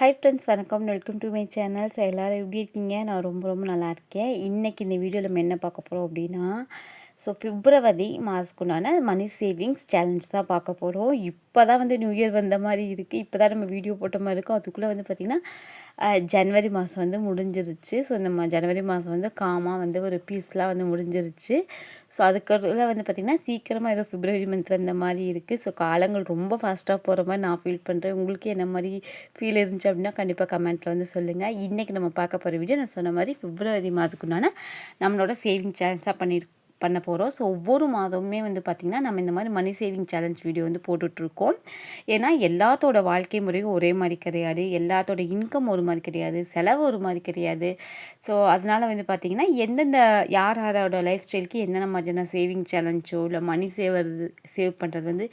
High friends வணக்கம். Welcome to my channels எல்லோரும் எப்படி இருக்கீங்க? நான் ரொம்ப ரொம்ப நல்லா இருக்கேன். இன்றைக்கி இந்த வீடியோவில் நம்ம என்ன பார்க்க போகிறோம் அப்படின்னா ஸோ பிப்ரவரி மாதத்துக்குண்டான மணி சேவிங்ஸ் சேலஞ்ச் தான் பார்க்க போகிறோம் இப்போ தான் வந்து நியூ இயர் வந்த மாதிரி இருக்குது இப்போ தான் நம்ம வீடியோ போட்ட மாதிரி இருக்கும். அதுக்குள்ளே வந்து பார்த்திங்கன்னா ஜனவரி மாதம் வந்து முடிஞ்சிருச்சு. ஸோ இந்த ஜனவரி மாதம் வந்து காமாக வந்து ஒரு பீஸ்லாம் வந்து முடிஞ்சிருச்சு. ஸோ அதுக்குள்ள வந்து பார்த்திங்கன்னா சீக்கிரமாக ஏதோ பிப்ரவரி மந்த் வந்த மாதிரி இருக்குது ஸோ காலங்கள் ரொம்ப ஃபாஸ்ட்டாக போகிற மாதிரி நான் ஃபீல் பண்ணுறேன் உங்களுக்கு என்ன மாதிரி ஃபீல் இருந்துச்சு அப்படின்னா கண்டிப்பாக கமெண்ட்டில் வந்து சொல்லுங்கள் இன்றைக்கி நம்ம பார்க்க போகிற வீடியோ நான் சொன்ன மாதிரி பிப்ரவரி மாதத்துக்குண்டான நம்மளோட சேவிங் சேலன்ஸாக பண்ணியிருக்கோம் பண்ண போகிறோம் ஸோ ஒவ்வொரு மாதமுமே வந்து பார்த்திங்கன்னா நம்ம இந்த மாதிரி மணி சேவிங் சேலஞ்ச் வீடியோ வந்து போட்டுட்ருக்கோம். ஏன்னா எல்லாத்தோட வாழ்க்கை முறையும் ஒரே மாதிரி கிடையாது. எல்லாத்தோட இன்கம் ஒரு மாதிரி கிடையாது. செலவு ஒரு மாதிரி கிடையாது. ஸோ அதனால் வந்து பார்த்திங்கன்னா எந்தெந்த யார் யாரோட லைஃப் ஸ்டைலுக்கு என்னென்ன மாதிரியான சேவிங் சேலஞ்சோ இல்லை மணி சேவறது சேவ் பண்ணுறது வந்து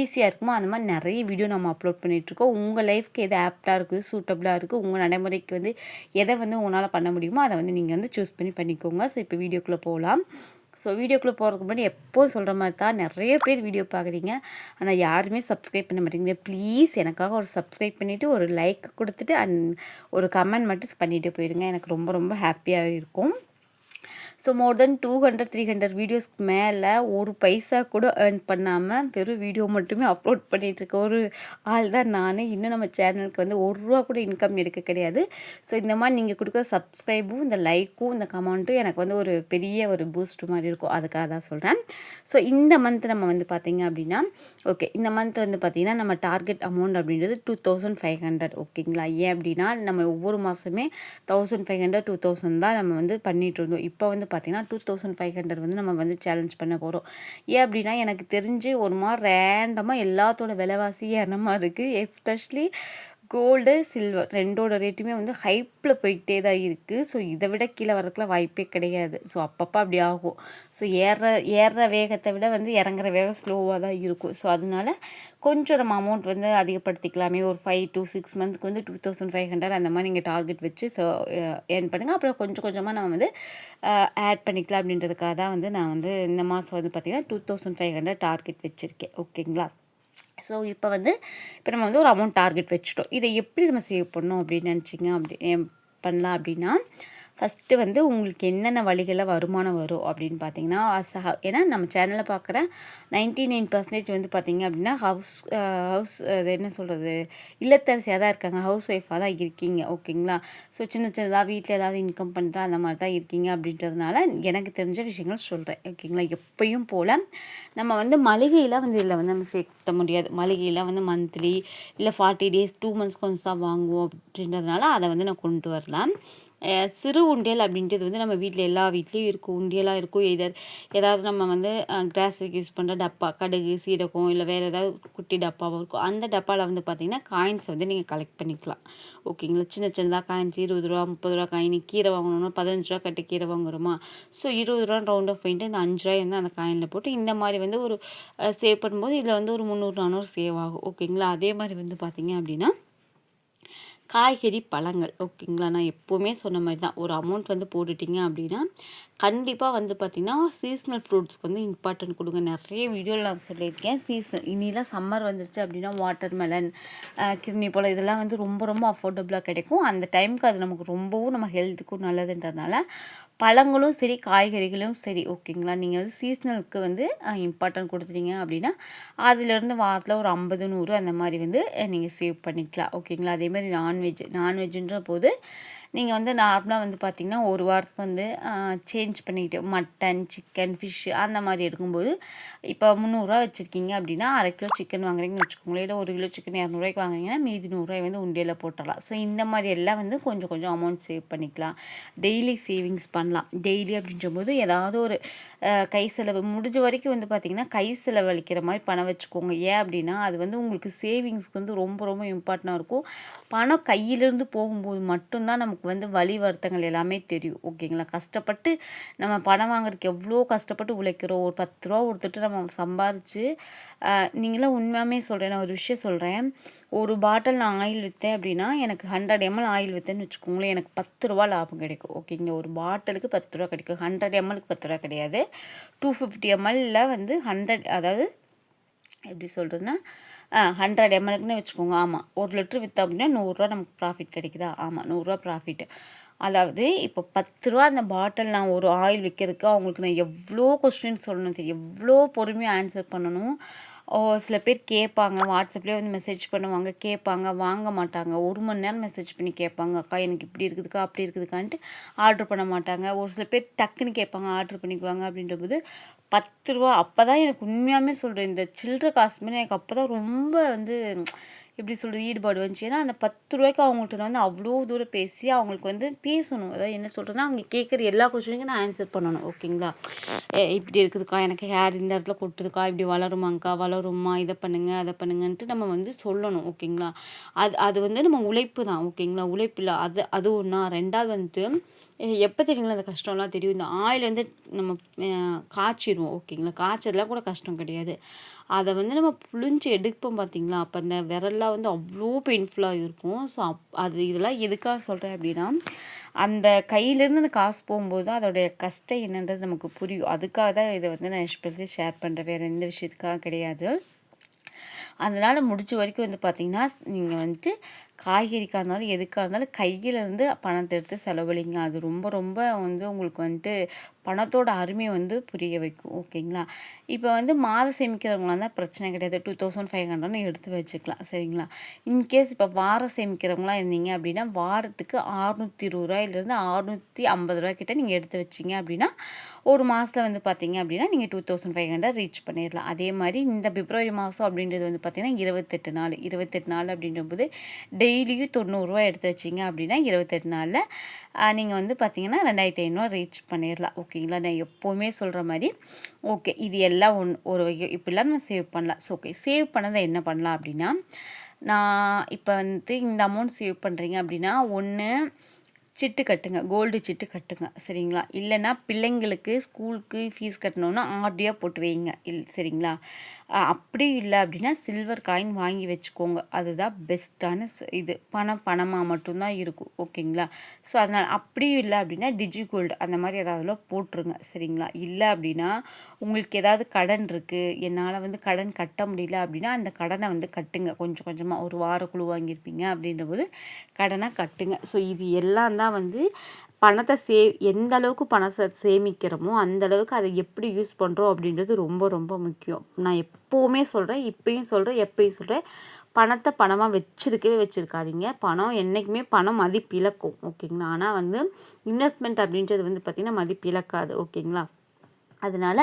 ஈஸியாக இருக்குமோ அந்த மாதிரி நிறைய வீடியோ நம்ம அப்லோட் பண்ணிகிட்ருக்கோம் உங்கள் லைஃப்க்கு எது ஆப்டாக இருக்குது சூட்டபுளாக இருக்குது உங்கள் நடைமுறைக்கு வந்து எதை வந்து உங்களால் பண்ண முடியுமோ அதை வந்து நீங்கள் வந்து சூஸ் பண்ணி பண்ணிக்கோங்க. ஸோ இப்போ வீடியோக்குள்ளே போகலாம் ஸோ வீடியோக்குள்ளே போகிறதுக்கு முன்னாடி எப்போது சொல்கிற மாதிரி தான் நிறைய பேர் வீடியோ பார்க்குறீங்க ஆனால் யாருமே சப்ஸ்கிரைப் பண்ண மாட்டேங்க ப்ளீஸ் எனக்காக ஒரு சப்ஸ்கிரைப் பண்ணிவிட்டு ஒரு லைக் கொடுத்துட்டு அண்ட் ஒரு கமெண்ட் மட்டும் பண்ணிவிட்டு போயிடுங்க எனக்கு ரொம்ப ரொம்ப ஹாப்பியாக இருக்கும். So more then two hundred three hundred வீடியோஸ்க்கு மேலே ஒரு பைசா கூட ஏர்ன் பண்ணாமல் வெறும் வீடியோ மட்டுமே அப்லோட் பண்ணிகிட்ருக்க ஒரு ஆள் தான் நான். இன்னும் நம்ம சேனலுக்கு வந்து ஒரு ரூபா கூட இன்கம் எடுக்க கிடையாது. ஸோ இந்த மாதிரி நீங்கள் கொடுக்குற சப்ஸ்கிரைபும் இந்த லைக்கும் இந்த கமெண்ட்டும் எனக்கு வந்து ஒரு பெரிய ஒரு பூஸ்ட் மாதிரி இருக்கும். அதுக்காக தான் சொல்கிறேன் ஸோ இந்த மந்த் நம்ம வந்து பார்த்திங்க அப்படின்னா ஓகே இந்த மந்த் வந்து பார்த்திங்கன்னா நம்ம டார்கெட் அமௌண்ட் அப்படின்றது டூ தௌசண்ட் ஃபைவ் ஹண்ட்ரட் ஓகேங்களா ஏன் அப்படின்னா நம்ம ஒவ்வொரு மாதமே thousand five hundred two thousand தான் நம்ம வந்து பண்ணிகிட்டு இருந்தோம். இப்போ வந்து பார்த்திங்கன்னா டூ தௌசண்ட் ஃபைவ் ஹண்ட்ரட் வந்து நம்ம வந்து சேலஞ்ச் பண்ண போகிறோம் ஏன் அப்படின்னா எனக்கு தெரிஞ்சு ஒரு மாதிரி ரேண்டமாக எல்லாத்தோட விலைவாசி ஏறின மாதிரி இருக்குது எஸ்பெஷலி கோல்டு சில்வர் ரெண்டோட ரேட்டுமே வந்து ஹைப்பில் போய்கிட்டே தான் இருக்குது ஸோ இதை விட கீழே வரதுக்குலாம் வாய்ப்பே கிடையாது. ஸோ அப்பப்போ அப்படி ஆகும். ஸோ ஏற ஏறுற வேகத்தை விட வந்து இறங்குற வேகம் ஸ்லோவாக தான் இருக்கும். ஸோ அதனால கொஞ்சம் நம்ம அமௌண்ட் வந்து அதிகப்படுத்திக்கலாமே. ஒரு ஃபைவ் டூ சிக்ஸ் மந்த்துக்கு வந்து டூ தௌசண்ட் ஃபைவ் ஹண்ட்ரட் அந்த மாதிரி நீங்கள் டார்கெட் வச்சு ஸோ ஏர்ன் பண்ணுங்கள் அப்புறம் கொஞ்சம் கொஞ்சமாக நம்ம வந்து ஆட் பண்ணிக்கலாம் அப்படின்றதுக்காக தான் வந்து நான் வந்து இந்த மாதம் வந்து பார்த்திங்கன்னா two thousand five hundred target வச்சுருக்கேன். ஓகேங்களா ஸோ இப்போ வந்து இப்போ நம்ம வந்து ஒரு அமௌண்ட் டார்கெட் வச்சுட்டோம். இதை எப்படி நம்ம சேவ் பண்ணோம் அப்படின்னு நினச்சிங்க அப்படி பண்ணலாம் அப்படின்னா ஃபஸ்ட்டு வந்து உங்களுக்கு என்னென்ன வழிகளில் வருமானம் வரும் அப்படின்னு பார்த்தீங்கன்னா ஏன்னா நம்ம சேனலில் பார்க்குற நைன்டி நைன் பர்சன்டேஜ் வந்து பார்த்திங்க அப்படின்னா ஹவுஸ் ஹவுஸ் அது என்ன சொல்கிறது இல்லத்தரசியாக தான் இருக்காங்க. ஹவுஸ் ஒய்ஃபாக தான் இருக்கீங்க. ஓகேங்களா ஸோ சின்ன சின்னதாக வீட்டில் ஏதாவது இன்கம் பண்ணுறா அந்த மாதிரி தான் இருக்கீங்க அப்படின்றதுனால எனக்கு தெரிஞ்ச விஷயங்கள் சொல்கிறேன் ஓகேங்களா எப்பயும் போல் நம்ம வந்து மளிகையெல்லாம் வந்து இதில் வந்து நம்ம சேர்த்த முடியாது. மளிகையெல்லாம் வந்து மந்த்லி இல்லை ஃபார்ட்டி டேஸ் டூ மந்த்ஸ் கொஞ்சம் தான் வாங்குவோம் அப்படின்றதுனால அதை வந்து நான் கொண்டு வரலாம். சிறு உண்டியல் அப்படின்றது வந்து நம்ம வீட்டில் எல்லா வீட்லேயும் இருக்கும். உண்டியலாக இருக்கும். எதர் ஏதாவது நம்ம வந்து கிராஸுக்கு யூஸ் பண்ணுற டப்பா கடுகு சீரகம் இல்லை வேறு ஏதாவது குட்டி டப்பாவும் இருக்கும். அந்த டப்பாவில் வந்து பார்த்திங்கன்னா காயின்ஸ் வந்து நீங்கள் கலெக்ட் பண்ணிக்கலாம். ஓகேங்களா சின்ன சின்னதாக காயின்ஸ் இருபது ரூபா முப்பது ரூபா காயின் கீரை வாங்கணும்னா பதினஞ்சு ரூபா கட்டி கீரை வாங்குறோமா? ஸோ இருபது ரூபா ரவுண்ட் ஆஃப் போயிட்டு இந்த அஞ்சு ரூபாய் வந்து அந்த காயினில் போட்டு இந்த மாதிரி வந்து ஒரு சேவ் பண்ணும்போது இதில் வந்து ஒரு முந்நூறு நானூறு சேவ் ஆகும். ஓகேங்களா அதே மாதிரி வந்து பார்த்திங்க அப்படின்னா காய்கறி பழங்கள் ஓகேங்களா? நான் எப்போவுமே சொன்ன மாதிரி தான். ஒரு அமௌண்ட் வந்து போட்டுட்டிங்க அப்படின்னா கண்டிப்பாக வந்து பார்த்திங்கன்னா சீஸ்னல் ஃப்ரூட்ஸ்க்கு வந்து இம்பார்ட்டன்ட் கொடுங்க. நிறைய வீடியோவில் நான் சொல்லியிருக்கேன். சீசன் இனிலாம் சம்மர் வந்துருச்சு அப்படின்னா வாட்டர் மெலன் கிருணி போல் இதெல்லாம் வந்து ரொம்ப ரொம்ப அஃபோர்டபுளாக கிடைக்கும். அந்த டைமுக்கு அது நமக்கு ரொம்பவும் நம்ம ஹெல்த்துக்கும் நல்லதுன்றதுனால பழங்களும் சரி காய்கறிகளும் சரி ஓகேங்களா? நீங்கள் வந்து சீசனலுக்கு வந்து இம்பார்ட்டன்ட் கொடுத்துட்டீங்க அப்படின்னா அதிலேருந்து வாரத்தில் ஒரு ஐம்பது நூறு அந்த மாதிரி வந்து நீங்கள் சேவ் பண்ணிக்கலாம். ஓகேங்களா? அதே மாதிரி நான்வெஜ் நான்வெஜ்ஜுன்ற போது நீங்கள் வந்து நார்மலாக வந்து பார்த்திங்கன்னா ஒரு வாரத்துக்கு வந்து சேஞ்ச் பண்ணிக்கிட்டு மட்டன் சிக்கன் ஃபிஷ்ஷு அந்த மாதிரி எடுக்கும்போது இப்போ முந்நூறுரூவா வச்சுருக்கீங்க அப்படின்னா அரை கிலோ சிக்கன் வாங்குறீங்கன்னு வச்சுக்கோங்களேன். இல்லை ஒரு கிலோ சிக்கன் இரநூறுவாய்க்கு வாங்குறீங்கன்னா மீதி நூறுரூவாய் வந்து உண்டியில் போட்டுடலாம். ஸோ இந்த மாதிரி எல்லாம் வந்து கொஞ்சம் கொஞ்சம் அமௌண்ட் சேவ் பண்ணிக்கலாம். டெய்லி சேவிங்ஸ் பண்ணலாம். டெய்லி அப்படின்ற போது ஏதாவது ஒரு கை செலவு முடிஞ்ச வரைக்கும் வந்து பார்த்திங்கன்னா கை செலவழிக்கிற மாதிரி பணம் வச்சுக்கோங்க. ஏன் அப்படின்னா அது வந்து உங்களுக்கு சேவிங்ஸ்க்கு வந்து ரொம்ப ரொம்ப இம்பார்ட்டண்ட்டாக இருக்கும். பணம் கையிலேருந்து போகும்போது மட்டும்தான் நமக்கு நமக்கு வந்து வழி வருத்தங்கள் எல்லாமே தெரியும். ஓகேங்களா? கஷ்டப்பட்டு நம்ம பணம் வாங்குறதுக்கு எவ்வளோ கஷ்டப்பட்டு உழைக்கிறோம். ஒரு பத்து ரூபா கொடுத்துட்டு நம்ம சம்பாரித்து நீங்களாம் உண்மையாமே சொல்கிறேன் நான் ஒரு விஷயம் சொல்கிறேன் ஒரு பாட்டில் நான் ஆயில் விற்றேன் அப்படின்னா எனக்கு ஹண்ட்ரட் எம்எல் ஆயில் விற்றேன்னு வச்சுக்கோங்களேன் எனக்கு பத்து ரூபா லாபம் கிடைக்கும். ஓகேங்க ஒரு பாட்டிலுக்கு பத்து ரூபா கிடைக்கும். ஹண்ட்ரட் எம்எலுக்கு பத்து ரூபா கிடையாது. டூ ஃபிஃப்டி எம்எல்ல வந்து ஹண்ட்ரட் அதாவது எப்படி சொல்கிறதுன்னா ஹண்ட்ரட் எம்எல்க்குன்னு வச்சுக்கோங்க. ஆமாம் ஒரு லிட்டர் விற்றோம் அப்படின்னா நூறுரூவா நமக்கு ப்ராஃபிட் கிடைக்குதா? ஆமாம் நூறுரூவா ப்ராஃபிட்டு அதாவது இப்போ பத்து ரூபா அந்த பாட்டில் நான் ஒரு ஆயில் விற்கிறதுக்கு அவங்களுக்கு நான் எவ்வளோ கொஸ்டின் சொல்லணும் தெரியும் எவ்வளோ பொறுமையாக ஆன்சர் பண்ணணும் சில பேர் கேட்பாங்க வாட்ஸ்அப்லேயே வந்து மெசேஜ் பண்ணுவாங்க கேட்பாங்க வாங்க மாட்டாங்க. ஒரு மணி நேரம் மெசேஜ் பண்ணி கேட்பாங்க அக்கா எனக்கு இப்படி இருக்குதுக்கா அப்படி இருக்குதுக்கான்ட்டு ஆர்டர் பண்ண மாட்டாங்க. ஒரு சில பேர் டக்குன்னு கேட்பாங்க ஆர்டர் பண்ணிக்குவாங்க. அப்படின்ற போது பத்து ரூபா அப்போ தான் எனக்கு உண்மையாகவே சொல்கிறேன் இந்த சில்லற காசுமே எனக்கு அப்போ தான் ரொம்ப வந்து எப்படி சொல்கிறது ஈடுபாடு வந்துச்சு. ஏன்னா அந்த பத்து ரூபாய்க்கு அவங்கள்ட்ட வந்து அவ்வளோ தூரம் பேசி அவங்களுக்கு வந்து பேசணும். அதாவது என்ன சொல்கிறேன்னா அவங்க கேட்குற எல்லா கொஸ்டினுக்கும் நான் ஆன்சர் பண்ணணும். ஓகேங்களா இப்படி இருக்குதுக்கா? எனக்கு ஹேர் இந்த இடத்துல கொட்டுதுக்கா? இப்படி வளருமாங்க்கா? வளருமா இதை பண்ணுங்கள் அதை பண்ணுங்கன்ட்டு நம்ம வந்து சொல்லணும். ஓகேங்களா அது அது வந்து நம்ம உழைப்பு தான். ஓகேங்களா உழைப்பு இல்லை அது அது ஒன்றா ரெண்டாவது வந்துட்டு எப்போ தெரியுங்களா அந்த கஷ்டம்லாம் தெரியும்? இந்த ஆயில் வந்து நம்ம காய்ச்சிடுவோம் ஓகேங்களா? காய்ச்சதெல்லாம் கூட கஷ்டம் கிடையாது. அதை வந்து நம்ம புழிஞ்சு எடுப்போம் பார்த்தீங்களா அப்போ அந்த விரல்லாம் வந்து அவ்வளோ பெயின்ஃபுல்லாக இருக்கும். ஸோ அப் அது இதெல்லாம் எதுக்காக சொல்கிறேன் அப்படின்னா அந்த கையிலேருந்து அந்த காசு போகும்போது அதோடைய கஷ்டம் என்னன்றது நமக்கு புரியும். அதுக்காக தான் இதை வந்து நான் எஸ்பெஷலி ஷேர் பண்ணுறேன் வேறு எந்த விஷயத்துக்காக கிடையாது. அதனால் முடிஞ்ச வரைக்கும் வந்து பார்த்திங்கன்னா நீங்கள் வந்துட்டு காய்கறிக்காக இருந்தாலும் எதுக்காக இருந்தாலும் கையிலேருந்து பணத்தை எடுத்து செலவழிங்க. அது ரொம்ப ரொம்ப வந்து உங்களுக்கு வந்துட்டு பணத்தோட அருமையை வந்து புரிய வைக்கும். ஓகேங்களா? இப்போ வந்து மாதம் சேமிக்கிறவங்களா இருந்தால் பிரச்சனை கிடையாது. டூ தௌசண்ட் ஃபைவ் ஹண்ட்ரட்னு எடுத்து வச்சுக்கலாம். சரிங்களா? இன்கேஸ் இப்போ வாரம் சேமிக்கிறவங்களாம் இருந்தீங்க அப்படின்னா வாரத்துக்கு அறுநூற்றி இருபது ரூபாயிலேருந்து அறுநூற்றி ஐம்பது ரூபா கிட்ட நீங்கள் எடுத்து வச்சிங்க அப்படின்னா ஒரு மாதத்தில் வந்து பார்த்தீங்க அப்படின்னா நீங்கள் two thousand five hundred reach பண்ணிடலாம். அதே மாதிரி இந்த பிப்ரவரி மாதம் அப்படின்றது வந்து பார்த்திங்கன்னா இருபத்தெட்டு நாள். இருபத்தெட்டு நாள் அப்படின்றபோது டெய்லியும் தொண்ணூறுரூவா எடுத்து வச்சிங்க அப்படின்னா இருபத்தெட்டு நாளில் நீங்கள் வந்து பார்த்தீங்கன்னா ரெண்டாயிரத்தி ஐநூறுவா ரீச் பண்ணிடலாம் ஓகேங்களா நான் எப்போவுமே சொல்கிற மாதிரி. ஓகே இது எல்லாம் ஒன் ஒரு இப்படிலாம் நம்ம சேவ் பண்ணலாம். ஸோ ஓகே சேவ் பண்ணதை என்ன பண்ணலாம் அப்படின்னா நான் இப்போ வந்து இந்த அமௌண்ட் சேவ் பண்ணுறீங்க அப்படின்னா ஒன்று சிட்டு கட்டுங்க. கோல்டு சிட்டு கட்டுங்க. சரிங்களா? இல்லைன்னா பிள்ளைங்களுக்கு ஸ்கூலுக்கு ஃபீஸ் கட்டணுன்னா ஆர்டியாக போட்டு வைங்க. இல் சரிங்களா? அப்படி இல்லை அப்படின்னா சில்வர் காயின் வாங்கி வச்சுக்கோங்க. அதுதான் பெஸ்ட்டான இது. பணம் பணமாக மட்டும்தான் இருக்கும். ஓகேங்களா ஸோ அதனால் அப்படியும் இல்லை அப்படின்னா டிஜி கோல்டு அந்த மாதிரி ஏதாவதுல போட்டுருங்க. சரிங்களா? இல்லை அப்படின்னா உங்களுக்கு ஏதாவது கடன் இருக்குது என்னால் வந்து கடன் கட்ட முடியல அப்படின்னா அந்த கடனை வந்து கட்டுங்க. கொஞ்சம் கொஞ்சமாக ஒரு வார குழு வாங்கியிருப்பீங்க அப்படின்ற போது கடனை கட்டுங்க. ஸோ இது எல்லாம் தான் வந்து பணத்தை சே எந்த அளவுக்கு பணத்தை சேமிக்கிறோமோ அந்த அளவுக்கு அதை எப்படி யூஸ் பண்ணுறோம் அப்படின்றது ரொம்ப ரொம்ப முக்கியம். நான் எப்போவுமே சொல்கிறேன் இப்பயும் சொல்கிறேன் எப்பயும் சொல்கிறேன் பணத்தை பணமாக வச்சுருக்கவே வச்சுருக்காதீங்க. பணம் என்றைக்குமே பணம் மதிப்பு இழக்கும் ஓகேங்களா? ஆனால் வந்து இன்வெஸ்ட்மெண்ட் அப்படின்றது வந்து பார்த்திங்கன்னா மதிப்பு இழக்காது ஓகேங்களா? அதனால்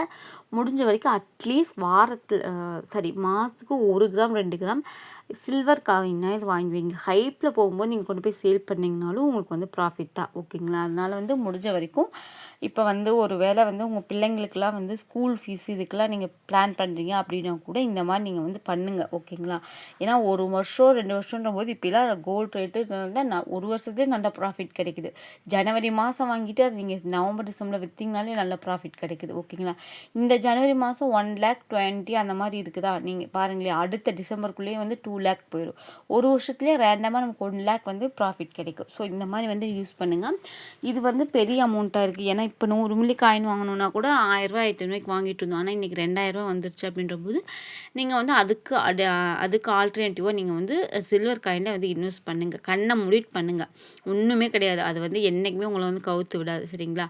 முடிஞ்ச வரைக்கும் அட்லீஸ்ட் வாரத்தில் சாரி மாதத்துக்கு ஒரு கிராம் ரெண்டு கிராம் சில்வர் காயினாவது வாங்கி வைங்க. ஹைப்பில் போகும்போது நீங்கள் கொண்டு போய் சேல் பண்ணிங்கனாலும் உங்களுக்கு வந்து ப்ராஃபிட் தான். ஓகேங்களா அதனால் வந்து முடிஞ்ச வரைக்கும் இப்போ வந்து ஒரு வேளை வந்து உங்கள் பிள்ளைங்களுக்கெல்லாம் வந்து ஸ்கூல் ஃபீஸ் இதுக்கெல்லாம் நீங்கள் பிளான் பண்ணுறீங்க அப்படின்னா கூட இந்த மாதிரி நீங்கள் வந்து பண்ணுங்கள் ஓகேங்களா ஏன்னா ஒரு வருஷம் ரெண்டு வருஷன்ற போது இப்போலாம் கோல்டு ரேட்டு நான் ஒரு வருஷத்துலேயே நல்ல ப்ராஃபிட் கிடைக்குது. ஜனவரி மாதம் வாங்கிட்டு அது நீங்கள் நவம்பர் டிசம்பரில் விற்றிங்கனாலே நல்ல ப்ராஃபிட் கிடைக்குது. ஓகேங்களா? இந்த ஜனவரி மாதம் ஒன் லேக் டுவெண்ட்டி அந்த மாதிரி இருக்குதா? நீங்கள் பாருங்களேன் அடுத்த டிசம்பருக்குள்ளேயே வந்து டூ லேக் போயிடும் ஒரு வருஷத்துலேயே ரேண்டமாக நமக்கு ஒன் லேக் வந்து ப்ராஃபிட் கிடைக்கும். ஸோ இந்த மாதிரி வந்து யூஸ் பண்ணுங்கள் இது வந்து பெரிய அமௌண்ட்டாக இருக்குது ஏன்னா இப்போ நூறு மில்லி காயின் வாங்கணுன்னா கூட ஆயிரரூவா ஆயிரத்தி வாங்கிட்டு இருந்தோம். ஆனால் இன்றைக்கி ரெண்டாயிரரூவா வந்துருச்சு அப்படின்ற போது நீங்கள் வந்து அதுக்கு அடு அதுக்கு ஆல்டர்னேட்டிவாக நீங்கள் வந்து சில்வர் காயினில் வந்து இன்வெஸ்ட் பண்ணுங்கள் கண்ணை முடிட் பண்ணுங்கள் ஒன்றுமே கிடையாது. அது வந்து என்றைக்குமே உங்களை வந்து கவுத்து விடாது. சரிங்களா?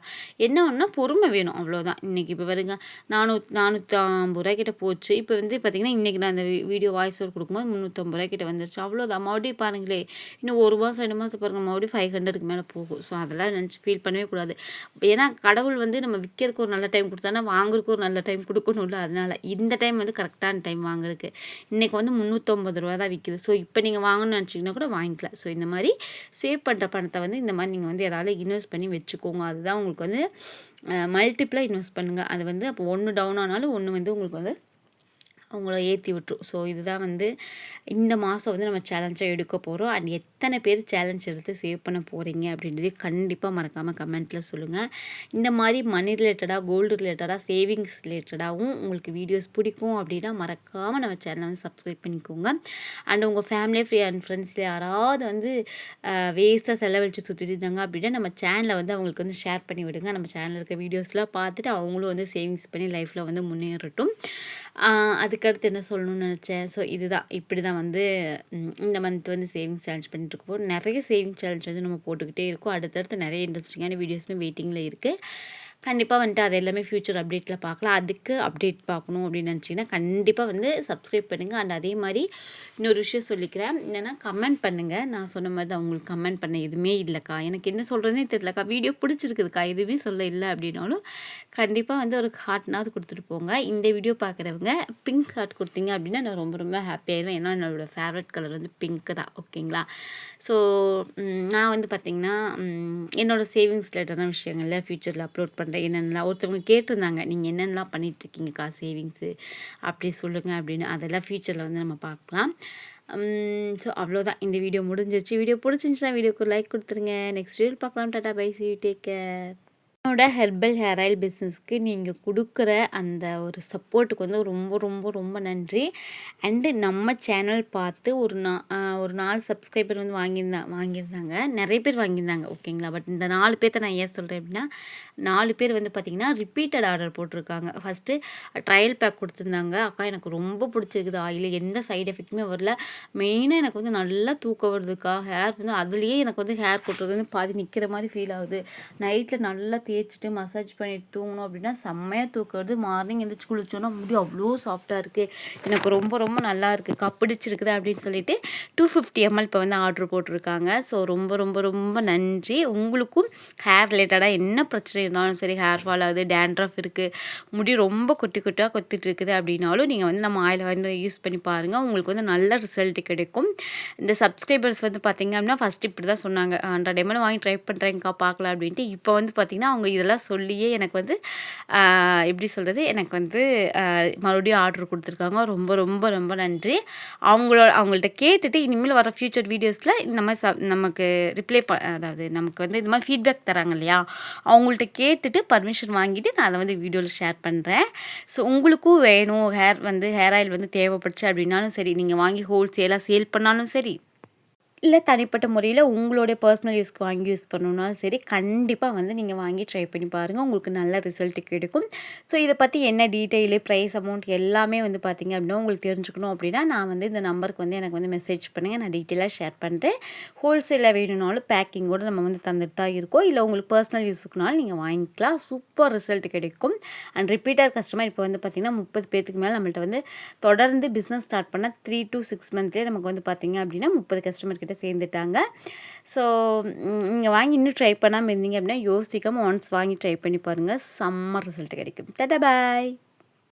என்ன ஒன்றா பொறுமை வேணும். அவ்வளோதான் இன்றைக்கி இப்போ வருங்க நானூத் நானூற்றி ஐம்பது ரூபாய்க்கிட்ட போச்சு. இப்போ வந்து பார்த்திங்கன்னா இன்றைக்கி நான் அந்த வீடியோ வாய்ஸ் ஓவர் கொடுக்கும்போது முந்நூற்றம்பது ரூபாய்க்கிட்ட வந்துருச்சு. அவ்வளோதான் மறுபடியும் பாருங்களே இன்னும் ஒரு மாதம் ரெண்டு மாதம் பாருங்கள் மறுபடியும் ஃபைவ் ஹண்ட்ரடுக்கு மேலே போகும். ஸோ அதெல்லாம் நினச்சி ஃபீல் பண்ணவே கூடாது. ஏன்னா கடவுள் வந்து நம்ம விற்கிறதுக்கு ஒரு நல்ல டைம் கொடுத்தானா வாங்குறதுக்கு ஒரு நல்ல டைம் கொடுக்கணும்ல. அதனால் இந்த டைம் வந்து கரெக்டான டைம் வாங்குறதுக்கு. இன்றைக்கி வந்து முந்நூற்றம்பது ரூபா தான் விற்கிது ஸோ இப்போ நீங்கள் வாங்கணும்னு நினச்சிங்கன்னா கூட வாங்கிக்கலாம். ஸோ இந்த மாதிரி சேவ் பண்ணுற பணத்தை வந்து இந்த மாதிரி நீங்கள் வந்து எதாவது இன்வெஸ்ட் பண்ணி வச்சுக்கோங்க. அதுதான் உங்களுக்கு வந்து மல்டிப்ளாக இன்வெஸ்ட் பண்ணுங்கள் அது வந்து அப்போ ஒன்று டவுன் ஆனாலும் ஒன்று வந்து உங்களுக்கு வந்து அவங்கள ஏற்றி விட்டுரும் ஸோ இதுதான் வந்து இந்த மாதம் வந்து நம்ம சேலஞ்சாக எடுக்க போகிறோம் அண்ட் எத்தனை பேர் சேலஞ்ச் எடுத்து சேவ் பண்ண போகிறீங்க அப்படின்றதே கண்டிப்பாக மறக்காமல் கமெண்ட்டில் சொல்லுங்கள் இந்த மாதிரி மணி ரிலேட்டடாக கோல்டு ரிலேட்டடாக சேவிங்ஸ் ரிலேட்டடாகவும் உங்களுக்கு வீடியோஸ் பிடிக்கும் அப்படின்னா மறக்காமல் நம்ம சேனலை வந்து சப்ஸ்கிரைப் பண்ணிக்கோங்க. அண்ட் உங்கள் ஃபேமிலி ஃப்ரீ அண்ட் ஃப்ரெண்ட்ஸில் யாராவது வந்து வேஸ்ட்டாக செலவழித்து சுற்றிட்டு இருந்தாங்க அப்படின்னா நம்ம சேனலை வந்து அவங்களுக்கு வந்து ஷேர் பண்ணி விடுங்க. நம்ம சேனலில் இருக்க வீடியோஸ்லாம் பார்த்துட்டு அவங்களும் வந்து சேவிங்ஸ் பண்ணி லைஃப்பில் வந்து முன்னேறட்டும். அதுக்கடுத்து என்ன சொல்லணும்னு நினச்சேன். ஸோ இதுதான். இப்படி தான் வந்து இந்த மந்த் வந்து சேவிங்ஸ் சேலஞ்ச் பண்ணிட்டு நிறைய சேவிங்ஸ் சேலஞ்ச் வந்து நம்ம போட்டுக்கிட்டே இருக்கோம். அடுத்தடுத்து நிறைய இன்ட்ரெஸ்டிங்கான வீடியோஸுமே வெயிட்டிங்கில் இருக்குது கண்டிப்பாக வந்துட்டு அது எல்லாமே ஃப்யூச்சர் அப்டேட்டில் பார்க்கலாம். அதுக்கு அப்டேட் பார்க்கணும் அப்படின்னு நினச்சிங்கன்னா கண்டிப்பாக வந்து சப்ஸ்கிரைப் பண்ணுங்கள் அண்ட் அதே மாதிரி இன்னொரு விஷயம் சொல்லிக்கிறேன். என்னென்னா கமெண்ட் பண்ணுங்கள் நான் சொன்ன மாதிரி தான் உங்களுக்கு கமெண்ட் பண்ண எதுவுமே இல்லைக்கா. எனக்கு என்ன சொல்கிறதுனே தெரியலக்கா. வீடியோ பிடிச்சிருக்குதுக்கா. எதுவுமே சொல்ல இல்லை அப்படின்னாலும் கண்டிப்பாக வந்து ஒரு ஹார்ட்னாவது கொடுத்துட்டு போங்க. இந்த வீடியோ பார்க்குறவங்க பிங்க் ஹார்ட் கொடுத்தீங்க அப்படின்னா நான் ரொம்ப ரொம்ப ஹாப்பியாகிடுவேன் ஏன்னா என்னோடய ஃபேவரட் கலர் வந்து பிங்க்கு தான். ஓகேங்களா ஸோ நான் வந்து பார்த்திங்கன்னா என்னோடய சேவிங்ஸ் ரிலேட்டடான விஷயங்களில் ஃப்யூச்சரில் அப்லோட் பண்ணுறேன் என்னென்னலாம் ஒருத்தவங்க கேட்டிருந்தாங்க. நீங்கள் என்னென்னலாம் பண்ணிகிட்ருக்கீங்கக்கா சேவிங்ஸு அப்படி சொல்லுங்கள் அப்படின்னு. அதெல்லாம் ஃப்யூச்சரில் வந்து நம்ம பார்க்கலாம் ஸோ அவ்வளோதான் இந்த வீடியோ முடிஞ்சிருச்சு. வீடியோ பிடிச்சிருந்துச்சுன்னா வீடியோக்கு லைக் கொடுத்துருங்க. நெக்ஸ்ட் வீடியோ பார்க்கலாம் tata bye see take care என்னோட ஹெர்பல் ஹேர் ஆயில் பிஸ்னஸ்க்கு நீங்கள் கொடுக்குற அந்த ஒரு சப்போர்ட்டுக்கு வந்து ரொம்ப ரொம்ப ரொம்ப நன்றி. அண்டு நம்ம சேனல் பார்த்து ஒரு நா ஒரு நாலு சப்ஸ்கிரைபர் வந்து வாங்கியிருந்தா வாங்கியிருந்தாங்க. நிறைய பேர் வாங்கியிருந்தாங்க ஓகேங்களா பட் இந்த நாலு பேர்த்த நான் ஏன் சொல்கிறேன் அப்படின்னா நாலு பேர் வந்து பார்த்திங்கன்னா ரிப்பீட்டட் ஆர்டர் போட்டிருக்காங்க. ஃபஸ்ட்டு ட்ரையல் பேக் கொடுத்துருந்தாங்க. அக்கா எனக்கு ரொம்ப பிடிச்சிருக்குது. ஆயில் எந்த சைடு எஃபெக்ட்டுமே வரல. மெயினாக எனக்கு வந்து நல்லா தூக்கம் வருதுக்கா. ஹேர் வந்து அதுலேயே எனக்கு வந்து ஹேர் கொட்டுறது வந்து பாதி நிற்கிற மாதிரி ஃபீல் ஆகுது. நைட்டில் நல்லா தேய்ச்சிட்டு மசாஜ் பண்ணிட்டு தூங்கணும் அப்படின்னா செம்மையாக தூக்கிறது. மார்னிங் எழுந்திரிச்சி குளிச்சோன்னா முடி அவ்வளோ சாஃப்டாக இருக்குது எனக்கு ரொம்ப ரொம்ப நல்லா இருக்குது பிடிச்சிருக்குது அப்படின்னு சொல்லிட்டு டூ ஃபிஃப்டி எம்எல் இப்போ வந்து ஆர்டர் போட்டிருக்காங்க. ஸோ ரொம்ப ரொம்ப ரொம்ப நன்றி. உங்களுக்கும் ஹேர் ரிலேட்டடாக என்ன பிரச்சனை இருந்தாலும் சரி ஹேர் ஃபால் ஆகுது டேண்ட்ரஃப் இருக்குது முடி ரொம்ப கொட்டி குட்டியாக கொத்திட்டு இருக்குது அப்படின்னாலும் நீங்கள் வந்து நம்ம ஆயில் வந்து யூஸ் பண்ணி பாருங்கள் உங்களுக்கு வந்து நல்ல ரிசல்ட் கிடைக்கும். இந்த சப்ஸ்கிரைபர்ஸ் வந்து பார்த்திங்க அப்படின்னா ஃபஸ்ட் இப்படி தான் சொன்னாங்க ஹண்ட்ரட் எம்எல் வாங்கி ட்ரை பண்ணுறேங்க்கா பார்க்கலாம் அப்படின்ட்டு. இப்போ வந்து பார்த்திங்கன்னா அவங்க இதெல்லாம் சொல்லியே எனக்கு வந்து எப்படி சொல்கிறது எனக்கு வந்து மறுபடியும் ஆர்டர் கொடுத்துருக்காங்க. ரொம்ப ரொம்ப ரொம்ப நன்றி. அவங்களோட அவங்கள்ட்ட கேட்டுட்டு இனிமேல் வர ஃப்யூச்சர் வீடியோஸில் இந்த மாதிரி ச நமக்கு ரிப்ளை ப அதாவது நமக்கு வந்து இந்த மாதிரி ஃபீட்பேக் தராங்க இல்லையா? அவங்கள்ட்ட கேட்டுட்டு பர்மிஷன் வாங்கிட்டு நான் அதை வந்து வீடியோவில் ஷேர் பண்ணுறேன் ஸோ உங்களுக்கும் வேணும் ஹேர் வந்து ஹேர் ஆயில் வந்து தேவைப்படுச்சு அப்படின்னாலும் சரி நீங்கள் வாங்கி ஹோல்சேலாக சேல் பண்ணாலும் சரி இல்லை தனிப்பட்ட முறையில் உங்களுடைய பர்சனல் யூஸ்க்கு வாங்கி யூஸ் பண்ணணுன்னாலும் சரி கண்டிப்பாக வந்து நீங்கள் வாங்கி ட்ரை பண்ணி பாருங்கள் உங்களுக்கு நல்ல ரிசல்ட் கிடைக்கும். ஸோ இதை பற்றி என்ன டீட்டெயிலு ப்ரைஸ் அமௌண்ட் எல்லாமே வந்து பார்த்திங்க அப்படின்னா உங்களுக்கு தெரிஞ்சுக்கணும் அப்படின்னா நான் வந்து இந்த நம்பருக்கு வந்து எனக்கு வந்து மெசேஜ் பண்ணுங்கள் நான் டீட்டெயிலாக ஷேர் பண்ணுறேன் ஹோல்சேலில் வேணும்னாலும் பேக்கிங்கோடு நம்ம வந்து தந்துட்டு தான் இருக்கோம். இல்லை உங்களுக்கு பர்சனல் யூஸுக்குனாலும் நீங்கள் வாங்கிக்கலாம். சூப்பர் ரிசல்ட் கிடைக்கும். அண்ட் ரிப்பீட்டர் கஸ்டமர் இப்போ வந்து பார்த்திங்கன்னா முப்பது பேத்துக்கு மேலே நம்மள்ட்ட வந்து தொடர்ந்து பிஸ்னஸ் ஸ்டார்ட் பண்ணால் த்ரீ டு சிக்ஸ் மந்த்லேயே நமக்கு வந்து பார்த்திங்க அப்படின்னா முப்பது கஸ்டமர் கிட்ட சேர்ந்துட்டாங்க. ஸோ நீங்கள் வாங்கி இன்னும் ட்ரை பண்ணாமல் இருந்தீங்க அப்படின்னா யோசிக்காமல் ஒன்ஸ் வாங்கி ட்ரை பண்ணி பாருங்கள் செம்ம ரிசல்ட் கிடைக்கும். டட்டா பாய்